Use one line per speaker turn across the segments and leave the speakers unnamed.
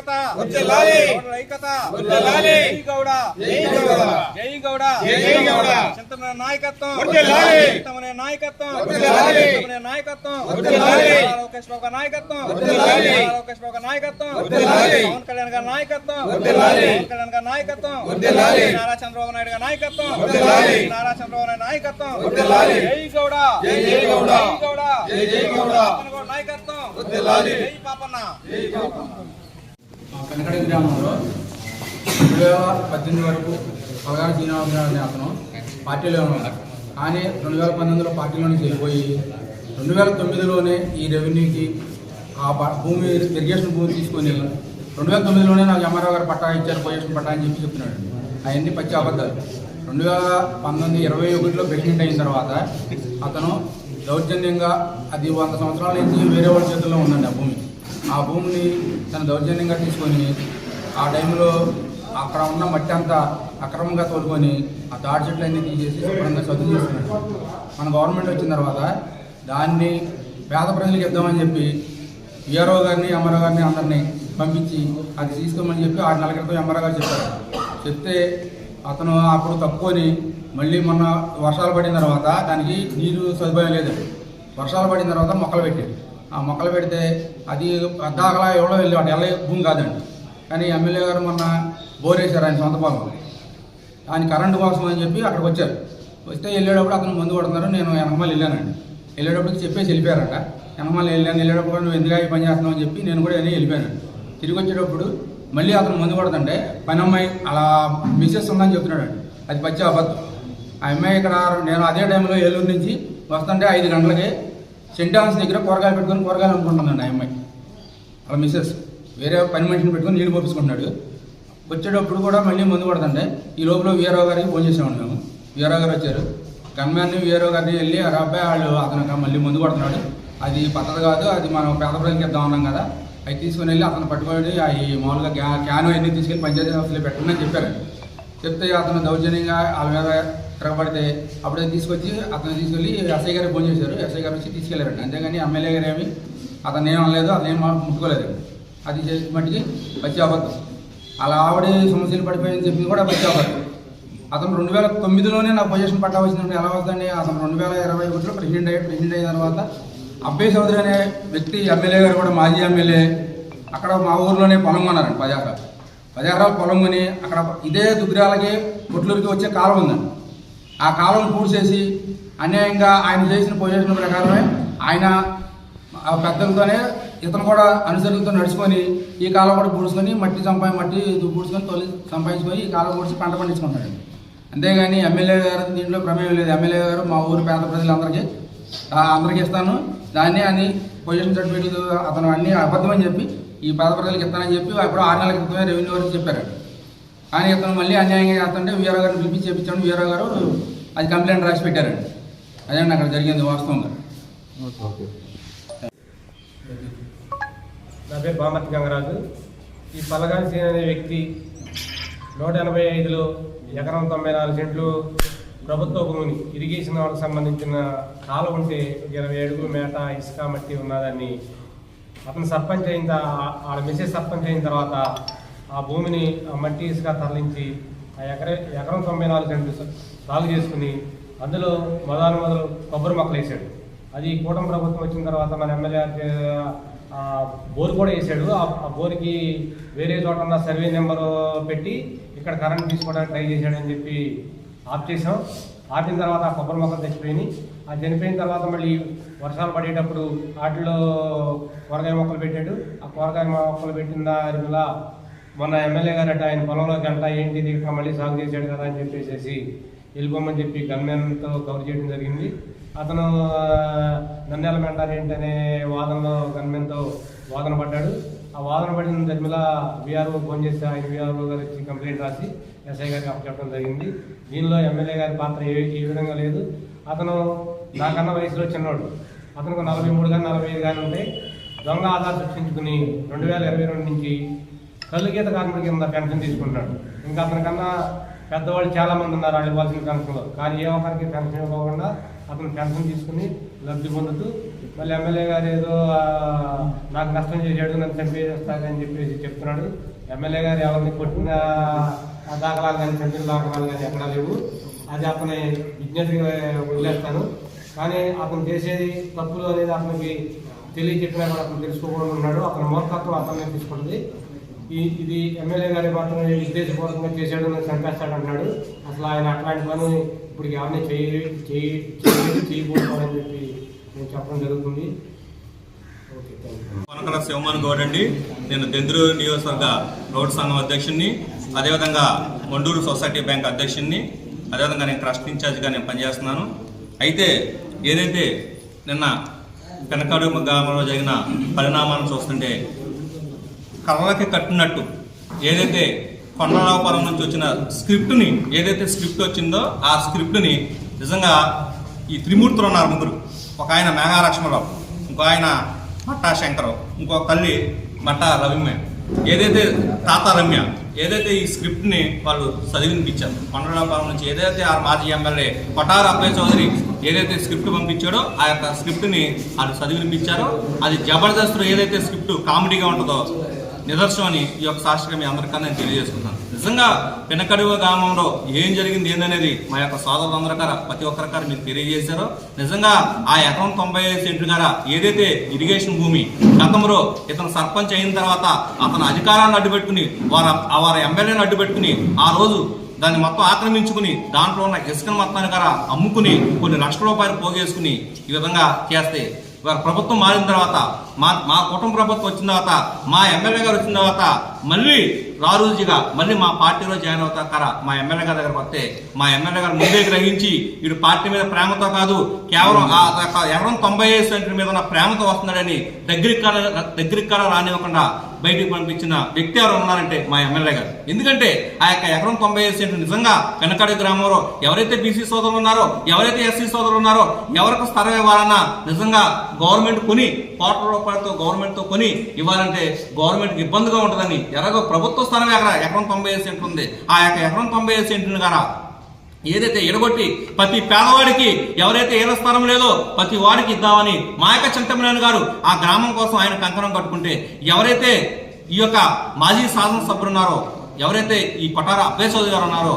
ఐక్యత ఐక్యత. జై గౌడ
జై గౌడ.
చింతమనే నాయకత్వం. చింతమనే నాయకత్వం. చింతమనే నాయకత్వం లోకేష్ బాబు గారి నాయకత్వం లోకేష్ బాబు గారి నాయకత్వం. పవన్ కళ్యాణ్ గారి నాయకత్వం. పవన్ కళ్యాణ్ గారి నాయకత్వం. నారా చంద్రబాబు నాయుడు గారి నాయకత్వం. నారా చంద్రబాబు నాయుడు నాయకత్వం. జై గౌడ
జై గౌడ.
జై గౌడ
జై.
పాపన్న నాయకత్వం. జై పాపన్న
మా గ్రామంలో రెండు వేల పద్దెనిమిది వరకు పదహారు శ్రీనివాసరావు అతను పార్టీలో ఉన్నాడు. కానీ రెండు వేల పంతొమ్మిదిలో పార్టీలో నుంచి వెళ్ళిపోయి రెండు వేల తొమ్మిదిలోనే ఈ రెవెన్యూకి ఆ భూమి ఇరిగేషన్ భూమి తీసుకొని రెండు వేల తొమ్మిదిలోనే నాకు ఎంఆర్ఓ గారు పట్టా ఇచ్చారు పొజిషన్ పట్టా అని చెప్పి చెప్తున్నాడు. అవన్నీ పచ్చి అబద్ధాలు. రెండు వేల పంతొమ్మిది ఇరవై ఒకటిలో ప్రెసిడెంట్ అయిన తర్వాత అతను దౌర్జన్యంగా అది వంద సంవత్సరాల నుంచి వేరే వాళ్ళ చేతుల్లో ఉందండి ఆ భూమి. ఆ భూమిని తన దౌర్జన్యంగా తీసుకొని ఆ టైంలో అక్కడ ఉన్న మట్టి అంతా అక్రమంగా తోలుకొని ఆ తాడి చెట్లు అన్నీ తీసేసి శుభ్రంగా చదువు చేస్తున్నాడు మన గవర్నమెంట్ వచ్చిన తర్వాత దాన్ని పేద ప్రజలకు ఇద్దామని చెప్పి ఈఆర్ఓ గారిని ఎంఆర్ఓ గారిని అందరినీ పంపించి అది తీసుకోమని చెప్పి ఆరు నెలల క్రితం ఎంఆర్ఓ గారు చెప్పారు. చెప్తే అతను అప్పుడు తప్పుకొని మళ్ళీ మొన్న వర్షాలు పడిన తర్వాత దానికి నీరు సదుపాయం లేదు. వర్షాలు పడిన తర్వాత మొక్కలు పెట్టాడు మొక్కలు పెడితే అది పెద్దాకలా ఎవడో వెళ్ళి ఎల్ల భూమి కాదండి. కానీ ఎమ్మెల్యే గారు మొన్న బోరేశారు ఆయన సొంత పొలం. ఆయన కరెంటు కోసం అని చెప్పి అక్కడికి వచ్చారు. వస్తే వెళ్ళేటప్పుడు అతను మందు కొడుతున్నారు నేను వెనకమాలి వెళ్ళానండి. వెళ్ళేటప్పుడు చెప్పేసి వెళ్ళిపోయారట. వెనకమాలి వెళ్ళాను వెళ్ళేటప్పుడు నువ్వు ఎందుకు పని చేస్తున్నావు అని చెప్పి నేను కూడా వెళ్ళి వెళ్ళిపోయాను తిరిగి వచ్చేటప్పుడు మళ్ళీ అతను మందు కొడుతుంటే పని అమ్మాయి అలా మిస్సెస్ ఉందని చెప్తున్నాడు అది పచ్చి అబద్ధం. ఆ అమ్మాయి ఇక్కడ నేను అదే టైంలో ఏలూరు నుంచి వస్తుంటే ఐదు గంటలకి సెంట్ దగ్గర కూరగాయలు పెట్టుకొని కూరగాయలు అమ్ముకుంటుందండి ఆ అమ్మాయి. అలా మిస్సెస్ వేరే పని మనిషిని పెట్టుకొని నీళ్ళు పంపించుకుంటున్నాడు వచ్చేటప్పుడు కూడా మళ్ళీ ముందు పడుతుంటే ఈ లోపల వీఆర్ఓ గారికి ఫోన్ చేసామండి మేము. వీరో గారు వచ్చారు. గన్మ్యాన్ని వీరో గారిని వెళ్ళి ఆ అబ్బాయి వాళ్ళు అతను మళ్ళీ ముందు పడుతున్నాడు అది పద్ధతి కాదు అది మనం పేద ప్రజలకి ఇద్దాం అన్నాం కదా. అవి తీసుకుని వెళ్ళి అతను పట్టుకొని అవి మామూలుగా క్యా క్యాన్ అన్నీ తీసుకెళ్ళి పంచాయతీ ఆఫీస్లో పెట్టండి అని చెప్పారు. చెప్తే అతను దౌర్జన్యంగా వాళ్ళ మీద తిరగబడితే అప్పుడే తీసుకొచ్చి అతను తీసుకెళ్ళి ఎస్ఐ గారికి ఫోన్ చేశారు. ఎస్ఐ గారు వచ్చి తీసుకెళ్ళారండి అంతేగాని ఎమ్మెల్యే గారు ఏమి అతను ఏం అనలేదు అతను ఏం ముట్టుకోలేదు. అది చేసి మట్టికి వచ్చే అబద్ధం అలా ఆవిడ సమస్యలు పడిపోయిందని చెప్పింది కూడా వచ్చే అబద్ధం అతను రెండు వేల తొమ్మిదిలోనే నా పొజిషన్ పట్టా వచ్చిందంటే ఎలా వస్తుందండి? అతను రెండు వేల ఇరవై ఒకటిలో ప్రెసిడెంట్ అయ్యి ప్రెసిడెంట్ అయిన తర్వాత అబ్బాయి చౌదరి అనే వ్యక్తి ఎమ్మెల్యే గారు కూడా మాజీ ఎమ్మెల్యే. అక్కడ మా ఊర్లోనే పొలం కొన్నారండి పది ఎకరాలు పది ఎకరాలు పొలం కొని అక్కడ ఇదే దుగ్గిరాలకి కొట్లూరికి వచ్చే కాలం ఉందండి ఆ కాలం పూడ్చేసి అన్యాయంగా ఆయన చేసిన పొజిషన్ ప్రకారమే ఆయన ఆ పెద్దలతోనే ఇతను కూడా అనుసరులతో నడుచుకొని ఈ కాలం కూడా పూడ్చుకొని మట్టి సంపాది మట్టి పూడ్చుకొని తొలి సంపాదించుకొని ఈ కాలం పూడ్చి పంట పండించుకుంటాడు అంతేగాని ఎమ్మెల్యే గారు దీంట్లో ప్రమేయం లేదు. ఎమ్మెల్యే గారు మా ఊరు పేద ప్రజలందరికీ అందరికీ ఇస్తాను. దాన్ని అని పొజిషన్ సర్టిఫికేట్ అతను అన్ని అబద్ధమని చెప్పి ఈ పేద ప్రజలకు ఇస్తానని చెప్పి అప్పుడు ఆరు నెలల క్రితమే రెవెన్యూ వారికి చెప్పారు. కానీ ఇతను మళ్ళీ అన్యాయంగా చేస్తుంటే వీఆర్ఓ గారిని పిలిపించి చేపించాడు వీఆర్ఓ గారు అది కంప్లైంట్ రాసి పెట్టారండి. అదేండి అక్కడ జరిగింది వాస్తవంగా.
నా పేరు బామర్తి గంగరాజు. ఈ పల్లగాని సీన్ అనే వ్యక్తి నూట ఎనభై ఐదులో ఎకరం తొంభై నాలుగు సెంట్లు ప్రభుత్వ భూమిని ఇరిగేషన్ వాళ్ళకి సంబంధించిన కాలం ఉంటే ఇరవై అడుగుల మేట ఇసుక మట్టి ఉన్నదాన్ని అతను సర్పంచ్ అయిన ఆడ మిసెస్ సర్పంచ్ అయిన తర్వాత ఆ భూమిని మట్టి ఇసుక తరలించి ఆ ఎకర ఎకరం తొంభై నాలుగు సెంట్లు సాగు చేసుకుని అందులో మొదలు మొదలు కొబ్బరి మొక్కలు వేసాడు. అది కూటమి ప్రభుత్వం వచ్చిన తర్వాత మన ఎమ్మెల్యే బోరు బోర్ కూడా వేసాడు. ఆ- బోరుకి బోర్కి వేరే చోట ఉన్న సర్వే నెంబరు పెట్టి ఇక్కడ కరెంట్ తీసుకోవడానికి ట్రై చేశాడని చెప్పి ఆఫ్ చేసాం ఆపిన తర్వాత ఆ కొబ్బరి మొక్కలు చచ్చిపోయినాయి ఆ చనిపోయిన తర్వాత మళ్ళీ వర్షాలు పడేటప్పుడు వాటిలో కూరగాయ మొక్కలు పెట్టాడు. ఆ కూరగాయ మొక్కలు పెట్టిన దానివల్ల మొన్న ఎమ్మెల్యే గారు ఆయన పొలంలో గంట ఏంటి ఇక మళ్ళీ సాగు చేశాడు కదా అని చెప్పేసి వెళ్ళిపోమని చెప్పి గన్మెన్తో కవర్ చేయడం జరిగింది. అతను నన్నెల నన్నేల ఏంటనే వాదనలో గన్మెన్తో వాదన పడ్డాడు. ఆ వాదన పడిన దర్మిల బీఆర్ఓ ఫోన్ చేసి ఆయన బీఆర్ఓ గారు వచ్చి కంప్లైంట్ రాసి ఎస్ఐ గారికి అప్పచెప్పడం జరిగింది. దీనిలో ఎమ్మెల్యే గారి పాత్ర ఏ ఏ విధంగా లేదు. అతను నాకన్నా వయసులో చిన్నవాడు అతనికి నలభై మూడు కానీ నలభై ఐదు కానీ ఉంటాయి దొంగ ఆధార్ సృష్టించుకుని రెండు వేల ఇరవై రెండు నుంచి కళ్ళు గీత కింద పెన్షన్ తీసుకుంటున్నాడు. ఇంకా అతనికన్నా పెద్దవాళ్ళు చాలామంది ఉన్నారు వాళ్ళు ఇవ్వాల్సిన పెన్షన్లో. కానీ ఏ ఒక్కరికి పెన్షన్ ఇవ్వకుండా అతను పెన్షన్ తీసుకుని లబ్ధి పొందుతూ మళ్ళీ ఎమ్మెల్యే గారు ఏదో నాకు నష్టం చేశాడు నన్ను చంపేస్తాడని చెప్పేసి చెప్తున్నాడు. ఎమ్మెల్యే గారు ఎవరిని కొట్టిన దాఖలాలు కానీ చంపిన దాఖలాలు కానీ ఎక్కడా లేవు. అది అతని విజ్ఞతగా వదిలేస్తాను. కానీ అతను చేసేది తప్పులు అనేది అతనికి తెలియచెప్పినా కూడా అతను తెలుసుకోకుండా ఉన్నాడు. అతని మూర్ఖత్వం అతనే తీసుకుంటుంది ఈ ఇది ఎమ్మెల్యే గారి మాత్రం ఉద్దేశపూర్వకంగా చేశాడు అని చంపేస్తాడు అంటున్నాడు అసలు ఆయన అట్లాంటి పని ఇప్పుడు ఎవరిని చేయ చేయ చేయలేదు చెప్పి నేను చెప్పడం జరుగుతుంది. ఓకే థ్యాంక్
శివమన్ గౌడ్ అండి. నేను దెందురు నియోజకవర్గ రోడ్ సంఘం అధ్యక్షుడిని అదేవిధంగా మండూరు సొసైటీ బ్యాంక్ అధ్యక్షుడిని అదేవిధంగా నేను ట్రస్ట్ ఇన్ఛార్జ్గా నేను పనిచేస్తున్నాను. అయితే ఏదైతే నిన్న పెనకాడు గ్రామంలో జరిగిన పరిణామాలను చూస్తుంటే కళ్ళకి కట్టినట్టు ఏదైతే కొండరావుపురం నుంచి వచ్చిన స్క్రిప్ట్ని ఏదైతే స్క్రిప్ట్ వచ్చిందో ఆ స్క్రిప్ట్ని నిజంగా ఈ త్రిమూర్తులు ఉన్నారు ముగ్గురు. ఒక ఆయన మేఘాలక్ష్మరావు ఇంకో ఆయన మట్టా శంకరావు ఇంకో తల్లి మట్టా రవిమ్య ఏదైతే తాత రమ్య ఏదైతే ఈ స్క్రిప్ట్ని వాళ్ళు చదివినిపించారు కొండరావుపురం నుంచి ఏదైతే ఆ మాజీ ఎమ్మెల్యే పటారు అభయ చౌదరి ఏదైతే స్క్రిప్ట్ పంపించాడో ఆ యొక్క స్క్రిప్ట్ని వాళ్ళు చదివినిపించారో అది జబర్దస్త్ ఏదైతే స్క్రిప్ట్ కామెడీగా ఉంటుందో నిదర్శనం అని ఈ యొక్క సాక్షిగా మీ అందరికన్నా నేను తెలియజేసుకుంటాను నిజంగా పినకడువ గ్రామంలో ఏం జరిగింది ఏందనేది మా యొక్క సోదరులందరికర ప్రతి ఒక్కరికారు మీరు తెలియజేశారో. నిజంగా ఆ ఎకరం తొంభై ఐదు సెంట్లు గార ఏదైతే ఇరిగేషన్ భూమి గతంలో ఇతను సర్పంచ్ అయిన తర్వాత అతను అధికారాన్ని అడ్డుపెట్టుకుని వారి వారి ఎమ్మెల్యేని అడ్డుపెట్టుకుని ఆ రోజు దాన్ని మొత్తం ఆక్రమించుకుని దాంట్లో ఉన్న ఇసుకను మొత్తాన్ని గారా అమ్ముకుని కొన్ని లక్షల రూపాయలు పోగేసుకుని ఈ విధంగా చేస్తే వారి ప్రభుత్వం మారిన తర్వాత మా మా కుటుంబ ప్రభుత్వం వచ్చిన తర్వాత మా ఎమ్మెల్యే గారు వచ్చిన తర్వాత మళ్ళీ రారూజీగా మళ్ళీ మా పార్టీలో జాయిన్ అవుతా కరా? మా ఎమ్మెల్యే గారి దగ్గరకు వస్తే మా ఎమ్మెల్యే గారు ముందే గ్రహించి వీడు పార్టీ మీద ప్రేమతో కాదు కేవలం ఎకరం తొంభై ఐదు సెంటర్ మీద ఉన్న ప్రేమతో వస్తున్నాడని దగ్గరికి కాడ- దగ్గరికి కూడా రానివ్వకుండా బయటికి పంపించిన వ్యక్తి ఎవరు ఉన్నారంటే మా ఎమ్మెల్యే గారు. ఎందుకంటే ఆ యొక్క ఎకరం తొంభై ఐదు సెంట్లు నిజంగా వెనకడి గ్రామంలో ఎవరైతే బీసీ సోదరులు ఉన్నారో ఎవరైతే ఎస్సీ సోదరులు ఉన్నారో ఎవరికి స్థలం ఇవ్వాలన్నా నిజంగా గవర్నమెంట్ కొని కోట్ల రూపాయలతో గవర్నమెంట్తో కొని ఇవ్వాలంటే గవర్నమెంట్కి ఇబ్బందిగా ఉంటుందని ఎలాగో ప్రభుత్వ స్థలం ఎకరా ఎకరం తొంభై ఐదు సెంట్లు ఉంది. ఆ యొక్క ఎకరం తొంభై ఐదు సెంట్లు కదా ఏదైతే ఎడగొట్టి ప్రతి పేదవాడికి ఎవరైతే ఏల స్థలం లేదో ప్రతి వాడికి ఇద్దామని మాయక చింతమనేని గారు ఆ గ్రామం కోసం ఆయన కంకణం కట్టుకుంటే ఎవరైతే ఈ యొక్క మాజీ శాసనసభ్యులు ఉన్నారో ఎవరైతే ఈ పటార అభయ చౌదరి గారు ఉన్నారో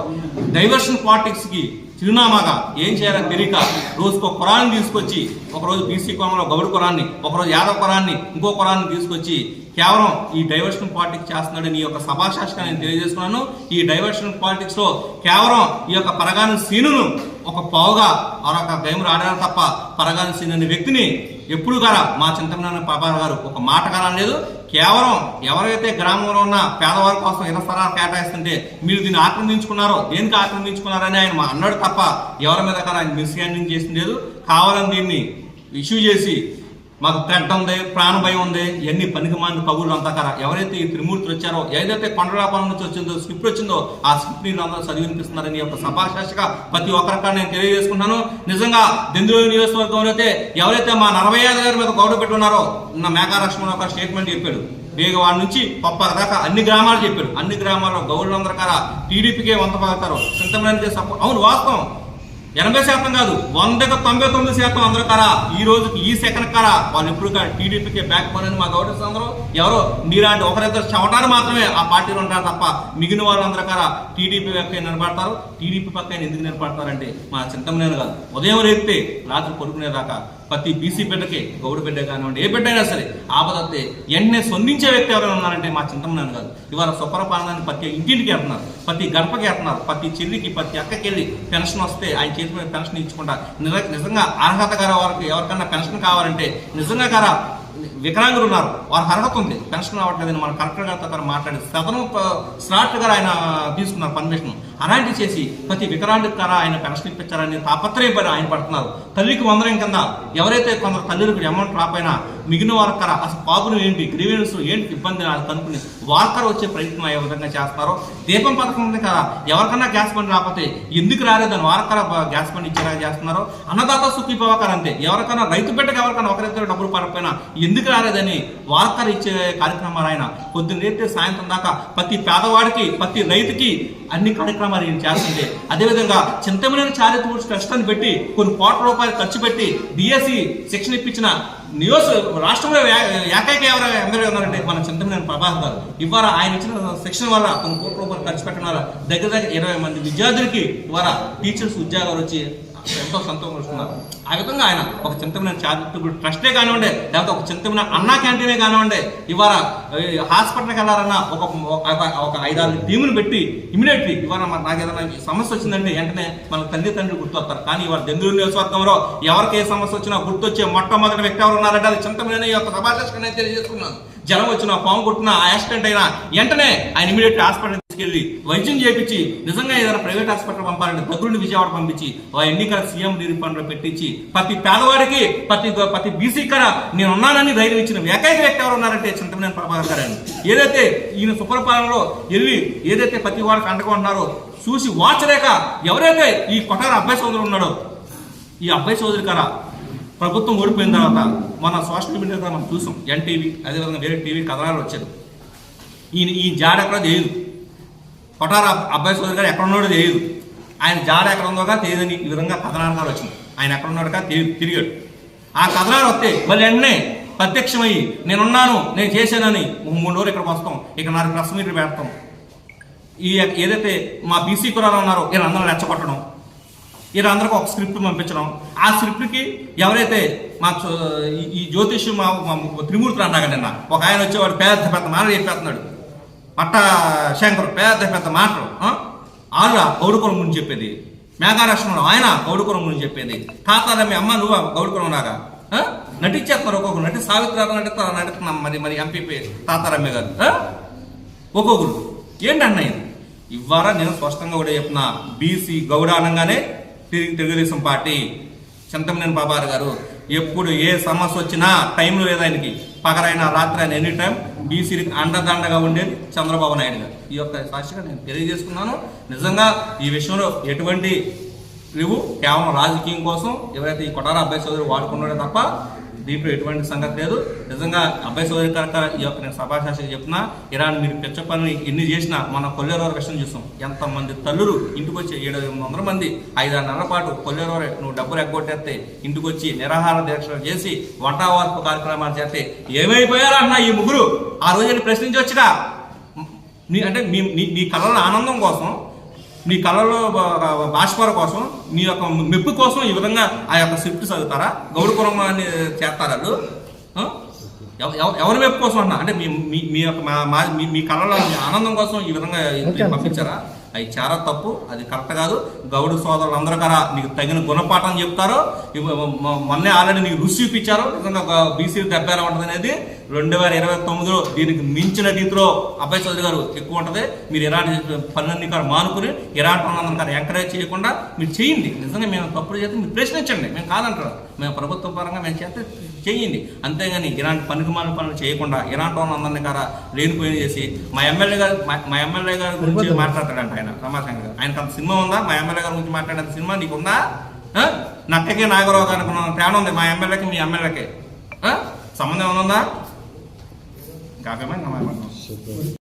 డైవర్షన్ పాలిటిక్స్కి చిరునామాగా ఏం చేయాలని తెలియక రోజుకు ఒక కురాన్ని తీసుకొచ్చి ఒకరోజు బీసీ కులంలో గౌడు కురాన్ని ఒకరోజు యాదవ కురాన్ని ఇంకో కురాన్ని తీసుకొచ్చి కేవలం ఈ డైవర్షన్ పాలిటిక్స్ చేస్తున్నాడని ఈ యొక్క సభాశాస్త్రం నేను తెలియజేస్తున్నాను. ఈ డైవర్షన్ పాలిటిక్స్లో కేవలం ఈ యొక్క పరగాని సీనును ఒక పావుగా మరొక భయం ఆడారు తప్ప పరగాల్సిన వ్యక్తిని ఎప్పుడు గల మా చింతమనేని పాపారావు గారు ఒక మాట లేదు కేవలం ఎవరైతే గ్రామంలో ఉన్న పేదవారి కోసం ఇతర స్థలాలు కేటాయిస్తుంటే మీరు దీన్ని ఆక్రమించుకున్నారో దేనికి ఆక్రమించుకున్నారని ఆయన మా అన్నాడు తప్ప ఎవరి మీద కదా ఆయన మిస్హ్యాండింగ్ చేసింది లేదు. కావాలని దీన్ని ఇష్యూ చేసి మాకు థ్రెట్ ఉంది ప్రాణ భయం ఉంది ఎన్ని పనికి మాలిన కబుర్లు అంతా ఎవరైతే ఈ త్రిమూర్తులు వచ్చారో ఏదైతే కొండలాపాలెం నుంచి వచ్చిందో స్క్రిప్ట్ వచ్చిందో ఆ స్క్రిప్ట్ని అందరూ చదివినిపిస్తున్నారని యొక్క సభాశాషగా ప్రతి ఒక్కరికా నేను తెలియజేసుకుంటాను నిజంగా దెందులూరు నియోజకవర్గంలో అయితే ఎవరైతే మా నలభై ఐదు గారి మీద గౌరవ పెట్టున్నారో నా మేఘాలక్ష్మణ్ ఒక స్టేట్మెంట్ చెప్పాడు. వేగవాడ నుంచి పప్ప దాకా అన్ని గ్రామాలు చెప్పారు అన్ని గ్రామాల్లో గౌరులందరూ కరా టీడీపీకే వంత పడతారు చింతమనేది సపోర్ట్ అవును వాస్తవం. ఎనభై శాతం కాదు వందకు తొంభై తొమ్మిది శాతం అందరూ కరా. ఈ రోజుకి ఈ సెకండ్ కరా. వాళ్ళు ఇప్పుడు టీడీపీకి బ్యాక్ బోన్ అని మా గవర్నర్స్ అందరూ ఎవరో మీలాంటి ఒకరిద్దరు చవటాలు మాత్రమే ఆ పార్టీలో ఉంటారు తప్ప మిగిలిన వాళ్ళందరూ కరా టీడీపీ పక్క నిలబడతారు? టీడీపీ పక్క ఎందుకు నిలబడతారంటే మా చింతమనేది కాదు ఉదయం రేపితే రాత్రి పడుకునేదాకా ప్రతి బీసీ బిడ్డకి గౌడ బిడ్డ కానివ్వండి ఏ బిడ్డ అయినా సరే ఆపదత్తే వెంటనే స్పందించే వ్యక్తి ఎవరైనా ఉన్నారంటే మా చింతమనేని కాదు ఇవాళ సుపరపాలనాన్ని ప్రతి ఇంటింటికి వెళ్తున్నారు ప్రతి గడపకి వెళ్తున్నారు ప్రతి చెల్లికి ప్రతి అక్కకి వెళ్ళి పెన్షన్ వస్తే ఆయన చేతి మీద పెన్షన్ ఇచ్చుకుంటా. నిజంగా అర్హత గల వారికి ఎవరికన్నా పెన్షన్ కావాలంటే నిజంగా కదా వికలాంగులు ఉన్నారు. వారికి అర్హత ఉంది. పెన్షన్ రావట్లేదని మన కలెక్టర్ గారితో గారు మాట్లాడి సదనం స్లాట్ గారు ఆయన తీసుకున్నారు పర్మిషన్. అలాంటివి చేసి ప్రతి వికలాంగులకు గారా ఆయన పెన్షన్ ఇప్పించారని తాపత్రయపడి ఆయన పడుతున్నారు. తల్లికి వందరం కింద ఎవరైతే కొందరు తల్లులకు అమౌంట్ రాపోయినా మిగిలిన వారి కరా అసలు పాపులు ఏంటి గ్రీవెన్స్ ఏంటి ఇబ్బంది అని కనుక్కుని వార్కర్ వచ్చే ప్రయత్నం ఏ విధంగా చేస్తున్నారో దీపం పథకం ఉంది కదా ఎవరికన్నా గ్యాస్ బండ్ రాకపోతే ఎందుకు రాలేదని వారకర గ్యాస్ బండ్ ఇచ్చేలా చేస్తున్నారో అన్నదాత సుఖీ పవకర్ అంతే. ఎవరికైనా రైతు బిడ్డకి ఎవరికైనా ఒకరిద్దరు డబ్బులు పడకపోయినా ఎందుకు రాలేదని వార్తలు ఇచ్చే కార్యక్రమాలు ఆయన. పొద్దున్న సాయంత్రం దాకా ప్రతి పేదవాడికి ప్రతి రైతుకి అన్ని కార్యక్రమాలు ఈయన చేస్తుంటే అదేవిధంగా చింతమనేని చారిత్రక ట్రస్ట్ని పెట్టి కొన్ని కోట్ల రూపాయలు ఖర్చు పెట్టి డిఎస్సి శిక్షణ ఇప్పించిన నియోజ రాష్ట్రంలో ఏకైక ఎవరు ఎమ్మెల్యే ఉన్నారంటే మన చింతమనేని ప్రభాస్ గారు. ఇవాళ ఆయన ఇచ్చిన శిక్షణ వల్ల కొన్ని కోట్ల రూపాయలు ఖర్చు పెట్టడం వల్ల దగ్గర దగ్గర ఇరవై మంది విద్యార్థులకి ఇవాళ టీచర్స్ ఉద్యోగాలు వచ్చి ఎంతో సంతోషిస్తున్నారు ఆ విధంగా ఆయన ఒక చింతమైన చారిటబుల్ ట్రస్టే కానివ్వండి లేకపోతే ఒక చింతమైన అన్నా క్యాంటీనే కానివ్వండి ఇవాళ హాస్పిటల్కి వెళ్ళాలన్నా ఒక ఒక- ఐదారు టీములు పెట్టి ఇమీడియట్లీ ఇవాళ మన- నాకు ఏదైనా సమస్య వచ్చిందంటే వెంటనే మన తల్లిదండ్రులు గుర్తొస్తారు. కానీ ఇవాళ దెందులు నియోజకవర్గంలో ఎవరికి ఏ సమస్య వచ్చినా గుర్తొచ్చే మొట్టమొదటి వ్యక్తి ఎవరు ఉన్నారంటే అది చింతమైన ఈ యొక్క సభాషణ తెలియజేసుకున్నాను. జ్వరం వచ్చినా పాము కొట్టినా యాక్సిడెంట్ అయినా వెంటనే ఆయన ఇమీడియట్ హాస్పిటల్ తీసుకెళ్ళి వైద్యం చేపించి నిజంగా ఏదైనా ప్రైవేట్ హాస్పిటల్ పంపాలంటే దగ్గరుండి విజయవాడ పంపించి ఆ ఎన్నికల సీఎం రిలీఫ్ పనులు పెట్టించి ప్రతి పేదవాడికి ప్రతి ప్రతి బీసీ కర నేను ఉన్నానని ధైర్యం ఇచ్చిన ఏకైక వ్యక్తి ఎవరు ఉన్నారంటే చింతమనేని ప్రభాకర్ గారు అని ఏదైతే ఈయన సుపరిపాలనలో వెళ్ళి ఏదైతే ప్రతి వాడికి అండగా ఉన్నారో చూసి వాచలేక ఎవరైతే ఈ కొటార అబ్బాయి సోదరుడు ఉన్నాడో ఈ అబ్బాయి సోదరు కర ప్రభుత్వం ఓడిపోయిన తర్వాత మన సోషల్ మీడియా మనం చూసాం. ఎన్టీవీ అదేవిధంగా వేరే టీవీ కథనాలు వచ్చారు ఈయన ఈ జాడ ఎక్కడ చేయదు కొఠార అబ్బాయి సోదరు గారు ఎక్కడ ఉన్నాడో తెలియదు. ఆయన జాడ ఎక్కడ ఉందోగా తెలియదని ఈ విధంగా కథనార్థాలు వచ్చింది ఆయన ఎక్కడ ఉన్నాడుగా తెలియదు తిరిగాడు. ఆ కథనాలు వస్తే మళ్ళీ వెంటనే ప్రత్యక్షమయ్యి నేనున్నాను నేను చేశానని మూడు రోజులు ఇక్కడికి వస్తాం. ఇక నాకు ప్రెస్ మీట్లు పెడతాం. ఈ ఏదైతే మా బీసీ కులాలు ఉన్నారో వీళ్ళందరూ రెచ్చగొట్టడం వీళ్ళందరికీ ఒక స్క్రిప్ట్ పంపించడం. ఆ స్క్రిప్ట్కి ఎవరైతే మా ఈ- జ్యోతిష్యం మా త్రిమూర్తులు అన్నాగా నిన్న ఒక ఆయన వచ్చేవాడు పెద్ద పెద్ద మాటలు చెప్పేస్తున్నాడు. పట్ట శంకర్ పెద్ద పెద్ద మాటలు ఆరురా గౌడుకురం గౌడుకులం గురించి చెప్పేది. మేఘారాష్ట్రంలో ఆయన గౌడుకులం గురించి చెప్పేది. తాతాల మీ అమ్మ నువ్వు గౌడుకులం లాగా నటించేస్తున్నారు ఒక్కొక్కరు. నటి సావిత్రి నటిస్తా నటిస్తున్నాం మరి మరి ఎంపీ తాతారమ్మ గారు. ఒక్కొక్కరు. ఏంటి అన్న ఇది నేను స్పష్టంగా కూడా చెప్పిన బీసీ గౌడ అనగానే తిరిగి తెలుగుదేశం పార్టీ. చింతమనేని బాబారు గారు ఎప్పుడు ఏ సమస్య వచ్చినా టైం లేదు ఆయనకి పగలైన రాత్రి అయినా ఎనీ టైం బీసీకి అండదండగా ఉండేది చంద్రబాబు నాయుడు గారు. ఈ యొక్క సాక్షిగా నేను తెలియజేసుకున్నాను. నిజంగా ఈ విషయంలో ఎటువంటి నువ్వు కేవలం రాజకీయం కోసం ఎవరైతే ఈ కొటార అబ్బాయి చౌదరి వాడుకున్నాడో తప్ప దీంట్లో ఎటువంటి సంగతి లేదు. నిజంగా అబ్బాయి సోదరి కనుక ఈ యొక్క నేను సభాశాస్త్రం చెప్తున్నా ఇరాన్ మీరు పెచ్చ పనులు ఎన్ని చేసినా మన కొల్లేరవర కష్టం చూస్తాం. ఎంతమంది తల్లులు ఇంటికి వచ్చి ఏడు వందల మంది ఐదారు నెలల పాటు కొల్లేరవర నువ్వు డబ్బులు ఎగ్గొట్టేస్తే ఇంటికి వచ్చి నిరాహార దీక్షలు చేసి వంటావార్పు కార్యక్రమాలు చేస్తే ఏమైపోయారన్న ఈ ముగ్గురు? ఆ రోజు ప్రశ్నించి వచ్చినా అంటే మీ మీ నీ కళల ఆనందం కోసం నీ కళలో బాష్పాల కోసం నీ యొక్క మెప్పు కోసం ఈ విధంగా ఆ యొక్క స్క్రిప్ట్ చదువుతారా? గౌడ కుటుంబాన్ని చేస్తారా ఎవరి మెప్పు కోసం అన్నా? అంటే మీ మీ యొక్క మా- మా- కళలో ఆనందం కోసం ఈ విధంగా పంపించారా? అది చాలా తప్పు అది కరెక్ట్ కాదు. గౌడు సోదరులు అందరూ కదా నీకు తగిన గుణపాఠం చెప్తారో. మొన్నే ఆల్రెడీ నీకు రుచి చూపించారు. నిజంగా బీసీ దెబ్బ ఎలా ఉంటుంది అనేది రెండు వేల ఇరవై తొమ్మిదిలో దీనికి మించిన రీతిలో అబ్బాయి చౌదరి గారు ఎక్కువ ఉంటుంది. మీరు ఇలాంటి పనులన్నీ కాదు మానుకుని ఇలాంటి పనులందరూ కాదు ఎంకరేజ్ చేయకుండా మీరు చేయండి. నిజంగా మేము తప్పుడు చేస్తే మీరు ప్రశ్నించండి. మేము కాదంటారు. మేము ప్రభుత్వ పరంగా మేము చేస్తే చేయండి. అంతేగాని ఇలాంటి పనికి మాలిన పనులు చేయకుండా ఇలాంటి వాళ్ళందరినీ కారా లేనిపోయిన చేసి మా ఎమ్మెల్యే గారు మా- ఎమ్మెల్యే గారి గురించి మాట్లాడతాడంట ఆయన రమాశంకర్ ఆయనకు అంత సినిమా ఉందా? మా ఎమ్మెల్యే గారి గురించి మాట్లాడే సినిమా నీకు ఉందా? నక్కకి నాగరావు గారికి ఉన్న తేడా ఉంది మా ఎమ్మెల్యేకి మీ ఎమ్మెల్యేకి? సంబంధం ఏమైనా ఉందా? కాకపోతే